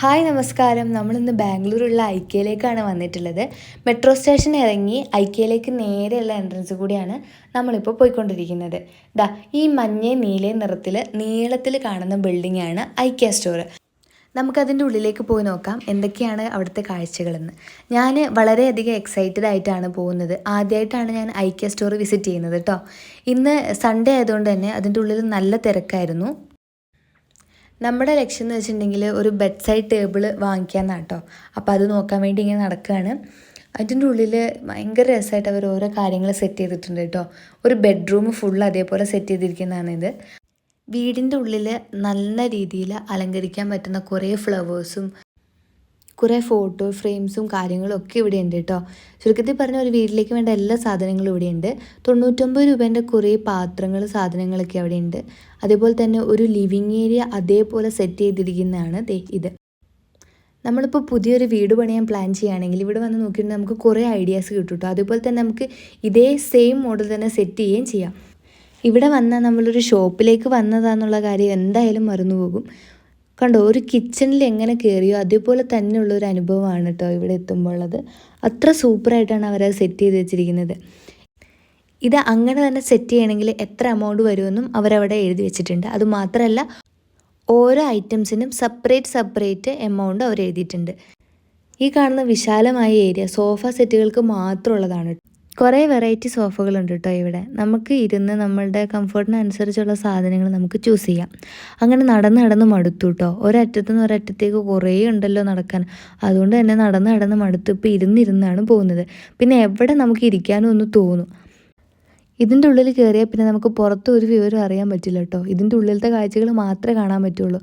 Hi നമസ്കാരം. നമ്മളിന്ന് ബാംഗ്ലൂരുള്ള ഐക്യയിലേക്കാണ് വന്നിട്ടുള്ളത്. മെട്രോ സ്റ്റേഷൻ ഇറങ്ങി ഐക്യയിലേക്ക് നേരെയുള്ള എൻട്രൻസ് കൂടിയാണ് നമ്മളിപ്പോൾ പോയിക്കൊണ്ടിരിക്കുന്നത്. ദാ ഈ മഞ്ഞ നീല നിറത്തിൽ നീളത്തിൽ കാണുന്ന ബിൽഡിംഗ് ആണ് ഐക്യ സ്റ്റോർ നമുക്കതിന്റെ ഉള്ളിലേക്ക് പോയി നോക്കാം. എന്തൊക്കെയാണ് അവിടുത്തെ കാഴ്ചകളെന്ന്. ഞാൻ വളരെയധികം എക്സൈറ്റഡ് ആയിട്ടാണ് പോകുന്നത്. ആദ്യമായിട്ടാണ് ഞാൻ ഐക്യ സ്റ്റോർ വിസിറ്റ് ചെയ്യുന്നത് കേട്ടോ ഇന്ന് സൺഡേ ആയതുകൊണ്ട് തന്നെ അതിന്റെ ഉള്ളിൽ നല്ല തിരക്കായിരുന്നു. നമ്മുടെ ലക്ഷ്യം എന്ന് വെച്ചിട്ടുണ്ടെങ്കിൽ ഒരു ബെഡ് സൈഡ് ടേബിൾ വാങ്ങിക്കാമെന്നാണ് കേട്ടോ അപ്പോൾ അത് നോക്കാൻ വേണ്ടി ഇങ്ങനെ നടക്കുകയാണ് അതിന്റെ ഉള്ളിൽ ഭയങ്കര രസമായിട്ട് അവർ ഓരോ കാര്യങ്ങൾ സെറ്റ് ചെയ്തിട്ടുണ്ട് കേട്ടോ. ഒരു ബെഡ്റൂം ഫുൾ അതേപോലെ സെറ്റ് ചെയ്തിരിക്കുന്നതാണ് ഇത്. വീടിന്റെ ഉള്ളിൽ നല്ല രീതിയിൽ അലങ്കരിക്കാൻ പറ്റുന്ന കുറേ ഫ്ലവേഴ്സും കുറേ ഫോട്ടോ ഫ്രെയിംസും കാര്യങ്ങളും ഒക്കെ ഇവിടെ ഉണ്ട് കേട്ടോ. ചുരുക്കത്തിൽ പറഞ്ഞ ഒരു വീട്ടിലേക്ക് വേണ്ട എല്ലാ സാധനങ്ങളും ഇവിടെ ഉണ്ട് തൊണ്ണൂറ്റൊമ്പത് രൂപേന്റെ കുറേ പാത്രങ്ങൾ സാധനങ്ങളൊക്കെ അവിടെ ഉണ്ട് അതേപോലെ തന്നെ ഒരു ലിവിങ് ഏരിയ അതേപോലെ സെറ്റ് ചെയ്തിരിക്കുന്നതാണ് ഇത്. നമ്മളിപ്പോൾ പുതിയൊരു വീട് പണിയാൻ പ്ലാൻ ചെയ്യുകയാണെങ്കിൽ ഇവിടെ വന്ന് നോക്കിയിട്ട് നമുക്ക് കുറേ ഐഡിയാസ് കിട്ടും കേട്ടോ. അതുപോലെ തന്നെ നമുക്ക് ഇതേ സെയിം മോഡൽ തന്നെ സെറ്റ് ചെയ്യുകയും ചെയ്യാം. ഇവിടെ വന്നാൽ നമ്മളൊരു ഷോപ്പിലേക്ക് വന്നതാന്നുള്ള കാര്യം എന്തായാലും മറന്നുപോകും. കണ്ടോ ഒരു കിച്ചണിൽ എങ്ങനെ കയറിയോ അതേപോലെ തന്നെയുള്ള ഒരു അനുഭവമാണ് കേട്ടോ ഇവിടെ എത്തുമ്പോൾ ഉള്ളത്. അത്ര സൂപ്പറായിട്ടാണ് അവരത് സെറ്റ് ചെയ്ത് വെച്ചിരിക്കുന്നത്. ഇത് അങ്ങനെ തന്നെ സെറ്റ് ചെയ്യണമെങ്കിൽ എത്ര എമൗണ്ട് വരുമെന്നും അവരവിടെ എഴുതി വെച്ചിട്ടുണ്ട്. അതുമാത്രമല്ല ഓരോ ഐറ്റംസിനും സെപ്പറേറ്റ് സെപ്പറേറ്റ് എമൗണ്ട് അവർ എഴുതിയിട്ടുണ്ട് ഈ കാണുന്ന വിശാലമായ ഏരിയ സോഫ സെറ്റുകൾക്ക് മാത്രമുള്ളതാണ് കുറേ വെറൈറ്റി സോഫകളുണ്ട് കേട്ടോ ഇവിടെ. നമുക്ക് ഇരുന്ന് നമ്മളുടെ കംഫർട്ടിനനുസരിച്ചുള്ള സാധനങ്ങൾ നമുക്ക് ചൂസ് ചെയ്യാം. അങ്ങനെ നടന്ന് നടന്ന് മടുത്തു കേട്ടോ ഒരറ്റത്തു നിന്ന് ഒരറ്റത്തേക്ക് കുറേ ഉണ്ടല്ലോ നടക്കാൻ. അതുകൊണ്ട് തന്നെ നടന്ന് നടന്ന് മടുത്ത് ഇപ്പോൾ ഇരുന്നിരുന്നാണ് പോകുന്നത്. പിന്നെ എവിടെ നമുക്ക് ഇരിക്കാനും ഒന്ന് തോന്നും. ഇതിന്റെ ഉള്ളിൽ കയറിയാൽ പിന്നെ നമുക്ക് പുറത്ത് ഒരു വിവരം അറിയാൻ പറ്റില്ല കേട്ടോ ഇതിന്റെ ഉള്ളിലത്തെ കാഴ്ചകൾ മാത്രമേ കാണാൻ പറ്റുള്ളൂ.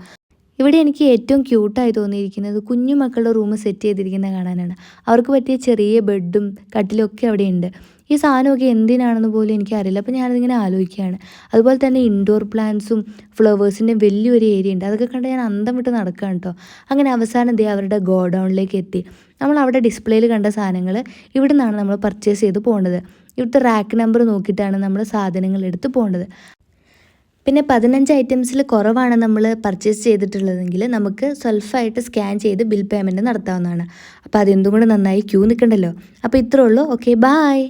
ഇവിടെ എനിക്ക് ഏറ്റവും ക്യൂട്ടായി തോന്നിയിരിക്കുന്നത് കുഞ്ഞു മക്കളുടെ റൂം സെറ്റ് ചെയ്തിരിക്കുന്നത് കാണാനാണ്. അവർക്ക് പറ്റിയ ചെറിയ ബെഡും കട്ടിലൊക്കെ ഒക്കെ അവിടെ ഉണ്ട് ഈ സാധനമൊക്കെ എന്തിനാണെന്ന് പോലും എനിക്കറിയില്ല അപ്പോൾ ഞാനതിങ്ങനെ ആലോചിക്കുകയാണ്. അതുപോലെ തന്നെ ഇൻഡോർ പ്ലാന്റ്സും ഫ്ലവേഴ്സിന്റെ വലിയൊരു ഏരിയ ഉണ്ട്. അതൊക്കെ കണ്ട് ഞാൻ അന്തം വിട്ട് നടക്കുകയാണ് കേട്ടോ. അങ്ങനെ അവസാനം ദേ അവരുടെ ഗോഡൗണിലേക്ക് എത്തി. നമ്മൾ അവിടെ ഡിസ്പ്ലേയിൽ കണ്ട സാധനങ്ങൾ ഇവിടെ നിന്നാണ് നമ്മൾ പർച്ചേസ് ചെയ്ത് പോകേണ്ടത് ഇവിടുത്തെ റാക്ക് നമ്പർ നോക്കിയിട്ടാണ് നമ്മൾ സാധനങ്ങൾ എടുത്ത് പോകേണ്ടത് പിന്നെ പതിനഞ്ച് ഐറ്റംസിൽ കുറവാണ് നമ്മൾ പർച്ചേസ് ചെയ്തിട്ടുള്ളതെങ്കിൽ നമുക്ക് സെൽഫായിട്ട് സ്കാൻ ചെയ്ത് ബിൽ പേയ്മെന്റ് നടത്താവുന്നതാണ്. അപ്പോൾ അതെന്തുകൊണ്ട് നന്നായി ക്യൂ നിൽക്കണ്ടല്ലോ. അപ്പോൾ ഇത്രേ ഉള്ളൂ. Okay bye